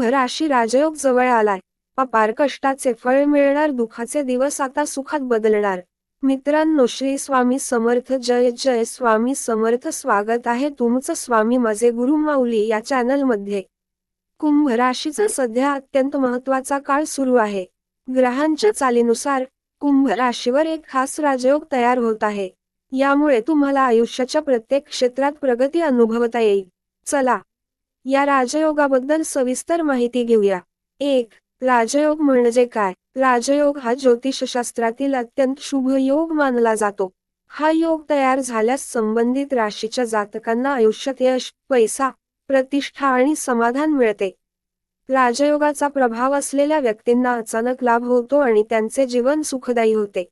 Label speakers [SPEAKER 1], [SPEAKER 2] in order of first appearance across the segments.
[SPEAKER 1] कुंभ राशी राजयोग जवळ आलाय. अपार कष्टाचे फळ मिळणार दुःखाचे दिवस आता सुखात बदलणार. मित्रांनो श्री स्वामी समर्थ जय जय स्वामी समर्थ स्वागत आहे तुमचं स्वामी माझे गुरु माऊली या चॅनलमध्ये कुंभ राशीचा सध्या अत्यंत महत्त्वाचा काळ सुरू आहे. ग्रहांच्या चालीनुसार कुंभ राशीवर एक खास राजयोग तयार होत आहे. यामुळे तुम्हाला आयुष्याच्या प्रत्येक क्षेत्रात प्रगती अनुभवता येईल. चला या राजयोगाबद्दल सविस्तर माहिती घेऊया. एक राजयोग म्हणजे काय? राजयोग हा ज्योतिषशास्त्रातील अत्यंत शुभ योग मानला जातो. हा योग तयार झाल्यास संबंधित राशीच्या जातकांना आयुष्यात यश पैसा प्रतिष्ठा आणि समाधान मिळते. राजयोगाचा प्रभाव असलेल्या व्यक्तींना अचानक लाभ होतो आणि त्यांचे जीवन सुखदायी होते.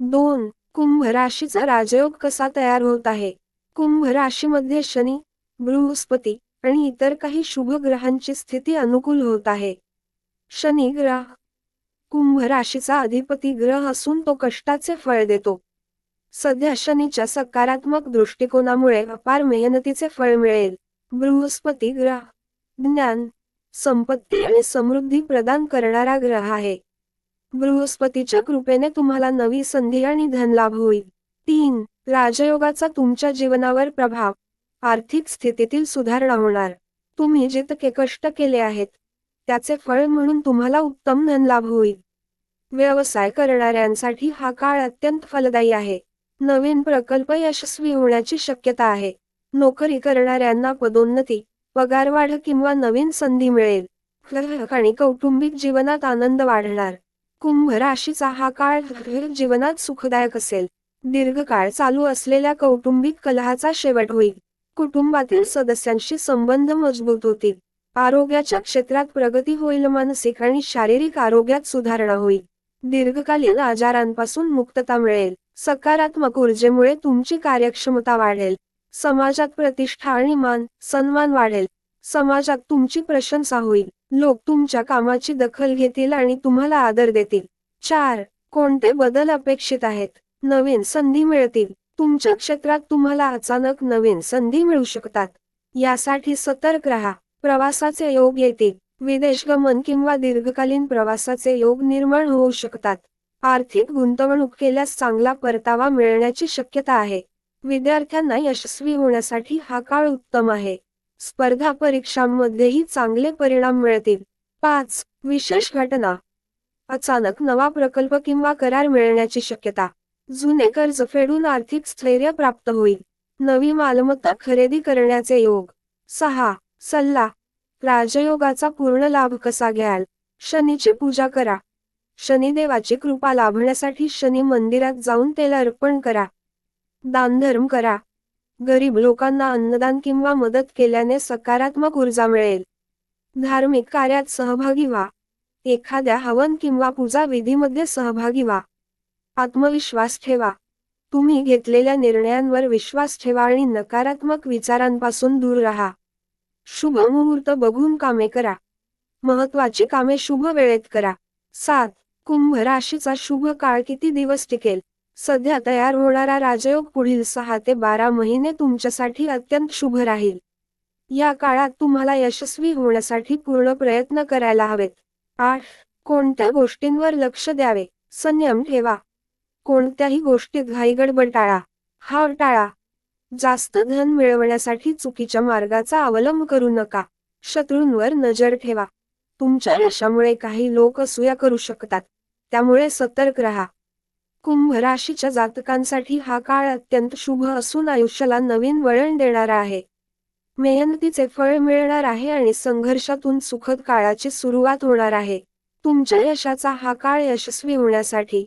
[SPEAKER 1] दोन कुंभ राशीचा राजयोग कसा तयार होत आहे? कुंभ राशीमध्ये शनी बृहस्पती आणि इतर काही शुभ ग्रहांची स्थिती अनुकूल होत आहे. शनी ग्रह कुंभ राशीचा अधिपती ग्रह असून तो कष्टाचे फळ देतो. सध्या शनीच्या सकारात्मक दृष्टिकोनामुळे अपार मेहनतीचे फळ मिळेल. बृहस्पती ग्रह ज्ञान संपत्ती आणि समृद्धी प्रदान करणारा ग्रह आहे. बृहस्पतीच्या कृपेने तुम्हाला नवी संधी आणि धनलाभ होईल. तीन राजयोगाचा तुमच्या जीवनावर प्रभाव. आर्थिक स्थितीतील सुधारणा होणार. तुम्ही जितके कष्ट केले आहेत त्याचे फळ म्हणून तुम्हाला उत्तम धनलाभ होईल. व्यवसाय करणाऱ्यांसाठी हा काळ अत्यंत फलदायी आहे. नवीन प्रकल्प यशस्वी होण्याची शक्यता आहे. नोकरी करणाऱ्यांना पदोन्नती पगारवाढ किंवा नवीन संधी मिळेल. ग्राहक आणि कौटुंबिक जीवनात आनंद वाढणार. कुंभ राशीचा हा काळ जीवनात सुखदायक असेल. दीर्घकाळ चालू असलेल्या कौटुंबिक कलहाचा शेवट होईल. कुटुंबातील सदस्यांशी संबंध मजबूत होतील. आरोग्याच्या क्षेत्रात प्रगती होईल मानसिक आणि शारीरिक आरोग्यात सुधारणा होईल. दीर्घकालीन आजारांपासून मुक्तता मिळेल. सकारात्मक ऊर्जेमुळे तुमची कार्यक्षमता वाढेल. समाजात प्रतिष्ठा आणि मान सन्मान वाढेल. समाजात तुमची प्रशंसा होईल. लोक तुमच्या कामाची दखल घेतील आणि तुम्हाला आदर देतील. चार कोणते बदल अपेक्षित आहेत? नवीन संधी मिळतील. तुमच्या क्षेत्रात तुम्हाला अचानक नवीन संधी मिळू शकतात. यासाठी सतर्क राहा. प्रवासाचे योग येतील विदेश गमन किंवा दीर्घकालीन प्रवासाचे योग निर्माण होऊ शकतात. आर्थिक गुंतवणूक केल्यास चांगला परतावा मिळण्याची शक्यता आहे. विद्यार्थ्यांना यशस्वी होण्यासाठी हा काळ उत्तम आहे. स्पर्धा परीक्षांमध्येही चांगले परिणाम मिळतील. पाच. विशेष घटना. अचानक नवा प्रकल्प किंवा करार मिळण्याची शक्यता. जुने कर्ज फेडून आर्थिक स्थैर्य प्राप्त होईल. नवी मालमत्ता खरेदी करण्याचे योग. सहा. सल्ला. राजयोगाचा पूर्ण लाभ कसा घ्याल? शनीची पूजा करा. शनिदेवाची कृपा लाभण्यासाठी शनी मंदिरात जाऊन त्याला अर्पण करा. दानधर्म करा. गरीब लोकांना अन्नदान किंवा मदत केल्याने सकारात्मक ऊर्जा मिळेल. धार्मिक कार्यात सहभागी व्हा. एखाद्या हवन किंवा पूजा विधीमध्ये सहभागी व्हा. आत्मविश्वास ठेवा. तुम्ही घेतलेल्या निर्णयांवर विश्वास ठेवा आणि नकारात्मक विचारांपासून दूर राहा. शुभ मुहूर्त बघून कामे करा. महत्वाची कामे शुभ वेळेत करा. सात कुंभ राशीचा शुभ काळ किती दिवस टिकेल? सध्या तयार होणारा राजयोग पुढील सहा ते बारा महिने तुमच्यासाठी अत्यंत शुभ राहील. या काळात तुम्हाला यशस्वी होण्यासाठी पूर्ण प्रयत्न करायला हवेत. आठ कोणत्या गोष्टींवर लक्ष द्यावे? संयम ठेवा. कोणत्याही गोष्टीत घाईगडबड टाळा हा टाळा. जास्त धन मिळवण्यासाठी चुकीच्या मार्गाचा अवलंब करू नका. शत्रूंवर नजर ठेवा. तुमच्या यशामुळे काही लोक असूया करू शकतात. त्यामुळे सतर्क राहा. कुंभ राशीच्या जातकांसाठी हा काळ अत्यंत शुभ असून आयुष्याला नवीन वळण देणारा आहे. मेहनतीचे फळ मिळणार आहे आणि संघर्षातून सुखद काळाची सुरुवात होणार आहे. तुमच्या यशाचा हा काळ यशस्वी होण्यासाठी